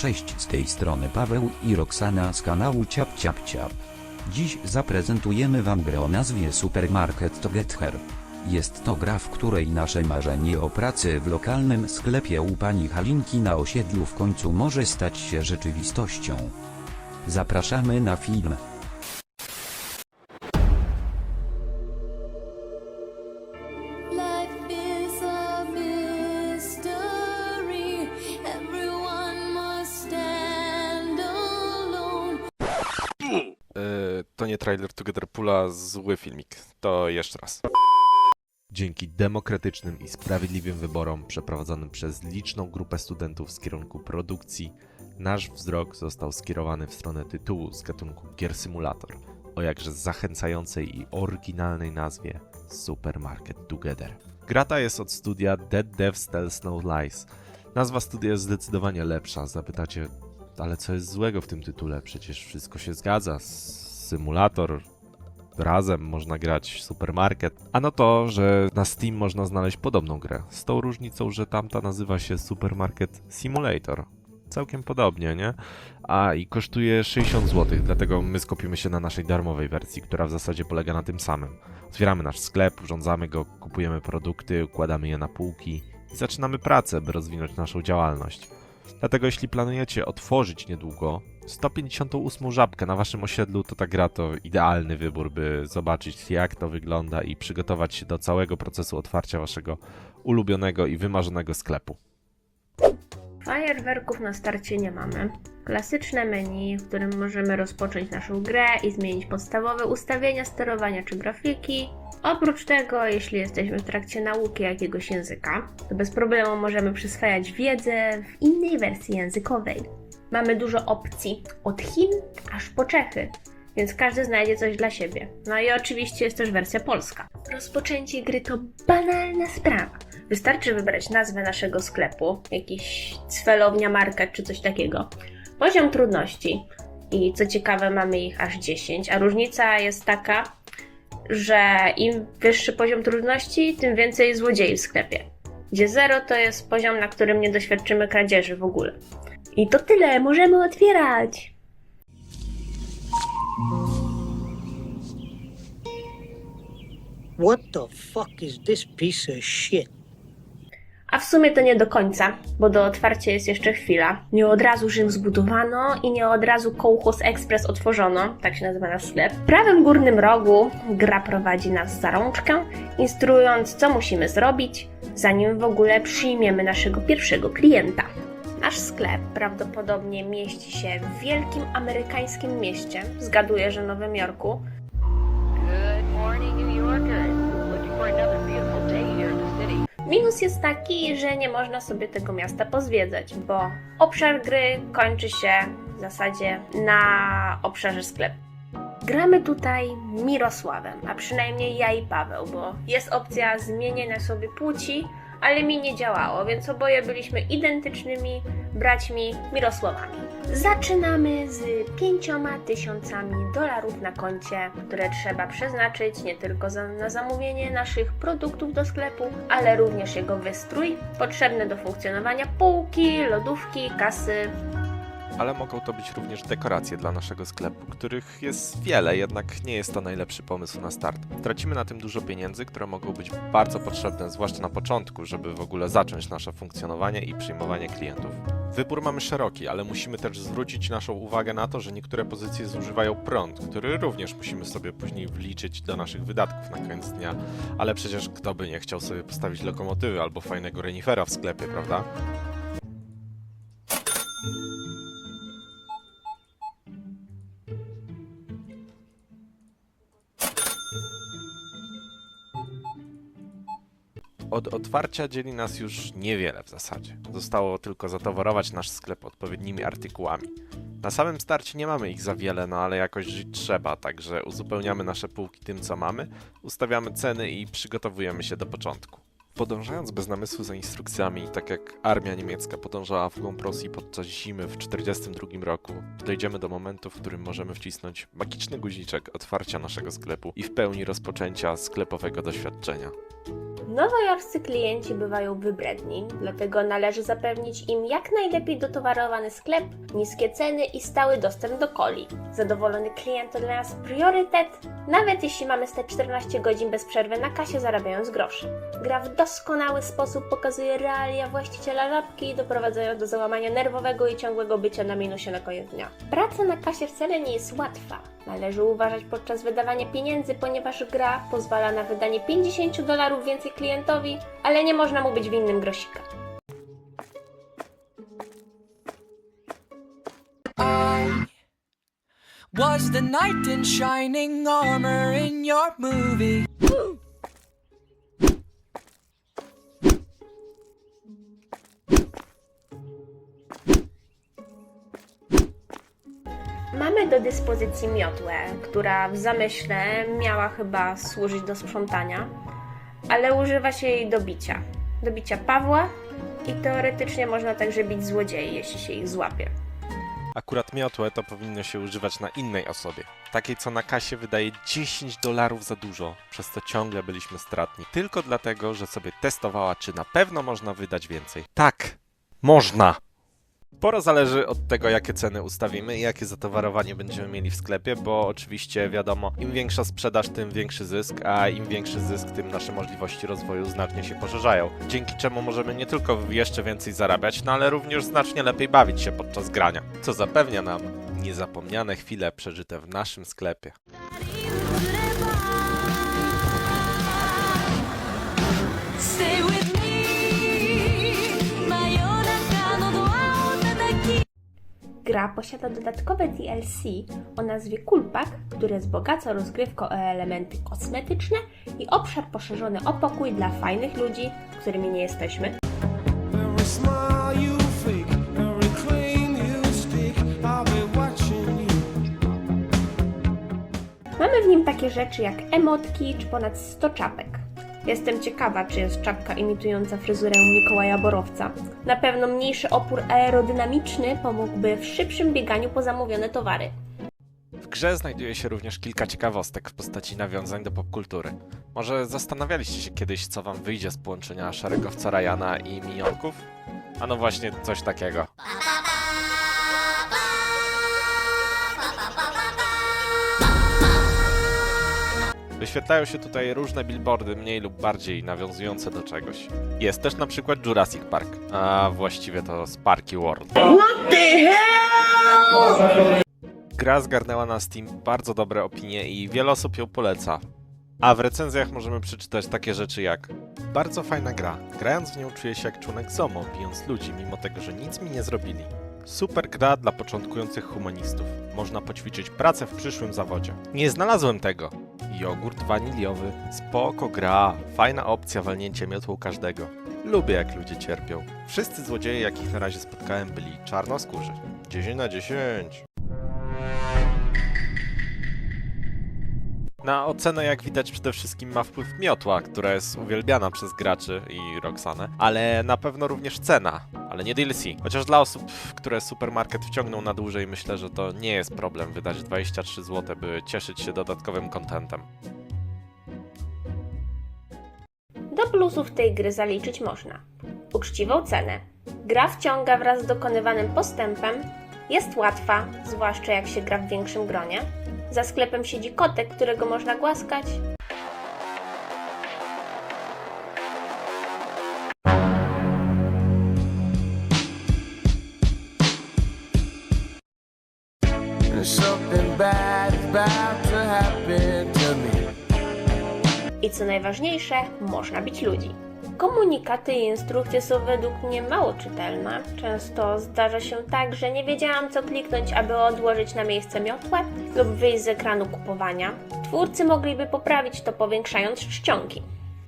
Cześć z tej strony Paweł i Roxana z kanału Ciap Ciap Ciap. Dziś zaprezentujemy wam grę o nazwie Supermarket Together. Jest to gra, w której nasze marzenie o pracy w lokalnym sklepie u pani Halinki na osiedlu w końcu może stać się rzeczywistością. Zapraszamy na film. Trailer Together Pula, zły filmik. To jeszcze raz. Dzięki demokratycznym i sprawiedliwym wyborom przeprowadzonym przez liczną grupę studentów z kierunku produkcji, nasz wzrok został skierowany w stronę tytułu z gatunku Gier Simulator o jakże zachęcającej i oryginalnej nazwie Supermarket Together. Gra ta jest od studia Dead Devs Tell Snow Lies. Nazwa studia jest zdecydowanie lepsza. Zapytacie, ale co jest złego w tym tytule? Przecież wszystko się zgadza. Symulator, razem można grać supermarket. Ano to, że na Steam można znaleźć podobną grę. Z tą różnicą, że tamta nazywa się Supermarket Simulator. Całkiem podobnie, nie? A i kosztuje 60 zł, dlatego my skupimy się na naszej darmowej wersji, która w zasadzie polega na tym samym. Otwieramy nasz sklep, urządzamy go, kupujemy produkty, układamy je na półki i zaczynamy pracę, by rozwinąć naszą działalność. Dlatego jeśli planujecie otworzyć niedługo 158 żabkę na waszym osiedlu, to ta gra to idealny wybór, by zobaczyć jak to wygląda i przygotować się do całego procesu otwarcia waszego ulubionego i wymarzonego sklepu. Fajerwerków na starcie nie mamy. Klasyczne menu, w którym możemy rozpocząć naszą grę i zmienić podstawowe ustawienia sterowania czy grafiki. Oprócz tego, jeśli jesteśmy w trakcie nauki jakiegoś języka, to bez problemu możemy przyswajać wiedzę w innej wersji językowej. Mamy dużo opcji, od Chin aż po Czechy, więc każdy znajdzie coś dla siebie. No i oczywiście jest też wersja polska. Rozpoczęcie gry to banalna sprawa. Wystarczy wybrać nazwę naszego sklepu, jakiś cfelownia, market czy coś takiego. Poziom trudności. I co ciekawe, mamy ich aż 10, a różnica jest taka, że im wyższy poziom trudności, tym więcej złodziei w sklepie. Gdzie 0 to jest poziom, na którym nie doświadczymy kradzieży w ogóle. I to tyle, możemy otwierać! What the fuck is this piece of shit? A w sumie to nie do końca, bo do otwarcia jest jeszcze chwila. Nie od razu Rzym zbudowano i nie od razu Kołchos Express otworzono, tak się nazywa nasz sklep. W prawym górnym rogu gra prowadzi nas za rączkę, instruując co musimy zrobić, zanim w ogóle przyjmiemy naszego pierwszego klienta. Nasz sklep prawdopodobnie mieści się w wielkim amerykańskim mieście, zgaduję, że Nowym Jorku, Good morning, New Yorkers. Looking for another beautiful Minus jest taki, że nie można sobie tego miasta pozwiedzać, bo obszar gry kończy się w zasadzie na obszarze sklepu. Gramy tutaj Mirosławem, a przynajmniej ja i Paweł, bo jest opcja zmienienia sobie płci, ale mi nie działało, więc oboje byliśmy identycznymi braćmi Mirosławami. Zaczynamy z pięcioma tysiącami dolarów na koncie, które trzeba przeznaczyć nie tylko za, na zamówienie naszych produktów do sklepu, ale również jego wystrój, potrzebny do funkcjonowania półki, lodówki, kasy, Ale mogą to być również dekoracje dla naszego sklepu, których jest wiele, jednak nie jest to najlepszy pomysł na start. Tracimy na tym dużo pieniędzy, które mogą być bardzo potrzebne, zwłaszcza na początku, żeby w ogóle zacząć nasze funkcjonowanie i przyjmowanie klientów. Wybór mamy szeroki, ale musimy też zwrócić naszą uwagę na to, że niektóre pozycje zużywają prąd, który również musimy sobie później wliczyć do naszych wydatków na koniec dnia. Ale przecież kto by nie chciał sobie postawić lokomotywy albo fajnego renifera w sklepie, prawda? Od otwarcia dzieli nas już niewiele w zasadzie. Zostało tylko zatowarować nasz sklep odpowiednimi artykułami. Na samym starcie nie mamy ich za wiele, no ale jakoś żyć trzeba, także uzupełniamy nasze półki tym, co mamy, ustawiamy ceny i przygotowujemy się do początku. Podążając bez namysłu za instrukcjami, tak jak armia niemiecka podążała w głąb Rosji podczas zimy w 1942 roku, dojdziemy do momentu, w którym możemy wcisnąć magiczny guziczek otwarcia naszego sklepu i w pełni rozpoczęcia sklepowego doświadczenia. Nowojorscy klienci bywają wybredni, dlatego należy zapewnić im jak najlepiej dotowarowany sklep, niskie ceny i stały dostęp do coli. Zadowolony klient to dla nas priorytet, nawet jeśli mamy stać 14 godzin bez przerwy na kasie zarabiając grosze. Gra w doskonały sposób pokazuje realia właściciela żabki, doprowadzając do załamania nerwowego i ciągłego bycia na minusie na koniec dnia. Praca na kasie wcale nie jest łatwa. Należy uważać podczas wydawania pieniędzy, ponieważ gra pozwala na wydanie 50 dolarów więcej klientowi, ale nie można mu być winnym grosika. was the knight in shining armor in your movie. Mamy do dyspozycji miotłę, która w zamyśle miała chyba służyć do sprzątania, ale używa się jej do bicia. Do bicia Pawła i teoretycznie można także bić złodziei, jeśli się ich złapie. Akurat miotłę to powinno się używać na innej osobie. Takiej, co na kasie wydaje 10 dolarów za dużo, przez co ciągle byliśmy stratni. Tylko dlatego, że sobie testowała, czy na pewno można wydać więcej. Tak, można! Sporo zależy od tego, jakie ceny ustawimy i jakie zatowarowanie będziemy mieli w sklepie, bo oczywiście wiadomo, im większa sprzedaż, tym większy zysk, a im większy zysk, tym nasze możliwości rozwoju znacznie się poszerzają. Dzięki czemu możemy nie tylko jeszcze więcej zarabiać, no ale również znacznie lepiej bawić się podczas grania, co zapewnia nam niezapomniane chwile przeżyte w naszym sklepie. Gra posiada dodatkowe DLC o nazwie Kulpak, które wzbogaca rozgrywkę o elementy kosmetyczne i obszar poszerzony o pokój dla fajnych ludzi, którymi nie jesteśmy. Mamy w nim takie rzeczy jak emotki czy ponad 100 czapek. Jestem ciekawa, czy jest czapka imitująca fryzurę Mikołaja Borowca. Na pewno mniejszy opór aerodynamiczny pomógłby w szybszym bieganiu po zamówione towary. W grze znajduje się również kilka ciekawostek w postaci nawiązań do popkultury. Może zastanawialiście się kiedyś, co wam wyjdzie z połączenia szeregowca Ryana i minionków? No właśnie, coś takiego. Wyświetlają się tutaj różne billboardy, mniej lub bardziej nawiązujące do czegoś. Jest też na przykład Jurassic Park, a właściwie to Sparky World. Gra zgarnęła na Steam bardzo dobre opinie i wiele osób ją poleca. A w recenzjach możemy przeczytać takie rzeczy jak Bardzo fajna gra. Grając w nią czuję się jak członek ZOMO, bijąc ludzi, mimo tego, że nic mi nie zrobili. Super gra dla początkujących humanistów. Można poćwiczyć pracę w przyszłym zawodzie. Nie znalazłem tego. Jogurt waniliowy. Spoko gra. Fajna opcja walnięcia miotłą każdego. Lubię jak ludzie cierpią. Wszyscy złodzieje, jakich na razie spotkałem, byli czarnoskórzy. 10 na 10. Na ocenę, jak widać, przede wszystkim ma wpływ miotła, która jest uwielbiana przez graczy i Roxanę, ale na pewno również cena, ale nie DLC. Chociaż dla osób, które supermarket wciągną na dłużej, myślę, że to nie jest problem wydać 23 zł, by cieszyć się dodatkowym kontentem. Do plusów tej gry zaliczyć można uczciwą cenę. Gra wciąga wraz z dokonywanym postępem, jest łatwa, zwłaszcza jak się gra w większym gronie. Za sklepem siedzi kotek, którego można głaskać. I co najważniejsze, można bić ludzi. Komunikaty i instrukcje są według mnie mało czytelne. Często zdarza się tak, że nie wiedziałam co kliknąć, aby odłożyć na miejsce miotłę lub wyjść z ekranu kupowania. Twórcy mogliby poprawić to powiększając czcionki.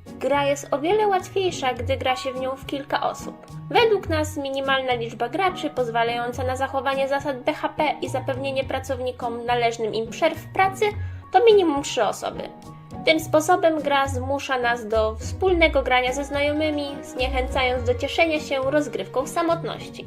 Gra jest o wiele łatwiejsza, gdy gra się w nią w kilka osób. Według nas minimalna liczba graczy pozwalająca na zachowanie zasad BHP i zapewnienie pracownikom należnym im przerw w pracy to minimum 3 osoby. Tym sposobem gra zmusza nas do wspólnego grania ze znajomymi, zniechęcając do cieszenia się rozgrywką w samotności.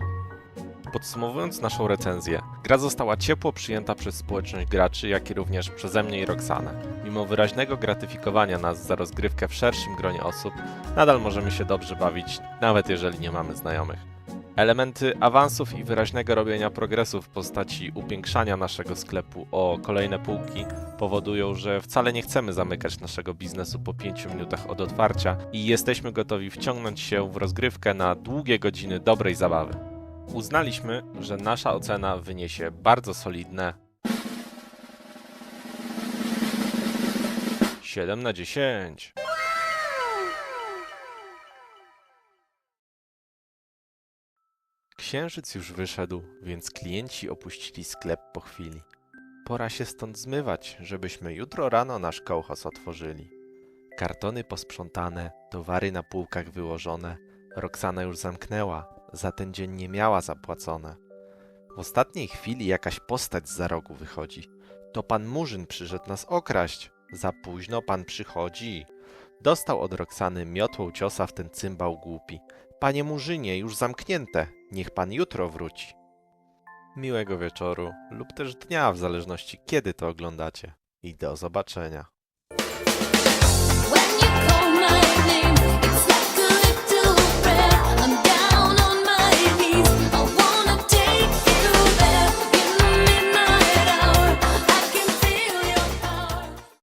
Podsumowując naszą recenzję, gra została ciepło przyjęta przez społeczność graczy, jak i również przeze mnie i Roxanę. Mimo wyraźnego gratyfikowania nas za rozgrywkę w szerszym gronie osób, nadal możemy się dobrze bawić, nawet jeżeli nie mamy znajomych. Elementy awansów i wyraźnego robienia progresu w postaci upiększania naszego sklepu o kolejne półki powodują, że wcale nie chcemy zamykać naszego biznesu po 5 minutach od otwarcia i jesteśmy gotowi wciągnąć się w rozgrywkę na długie godziny dobrej zabawy. Uznaliśmy, że nasza ocena wyniesie bardzo solidne 7 na 10. Księżyc już wyszedł, więc klienci opuścili sklep po chwili. Pora się stąd zmywać, żebyśmy jutro rano nasz kołchos otworzyli. Kartony posprzątane, towary na półkach wyłożone. Roxana już zamknęła, za ten dzień nie miała zapłacone. W ostatniej chwili jakaś postać z za rogu wychodzi. To pan Murzyn przyszedł nas okraść. Za późno pan przychodzi. Dostał od Roxany miotłą ciosa w ten cymbał głupi. Panie Murzynie, już zamknięte. Niech pan jutro wróci. Miłego wieczoru lub też dnia, w zależności kiedy to oglądacie. I do zobaczenia.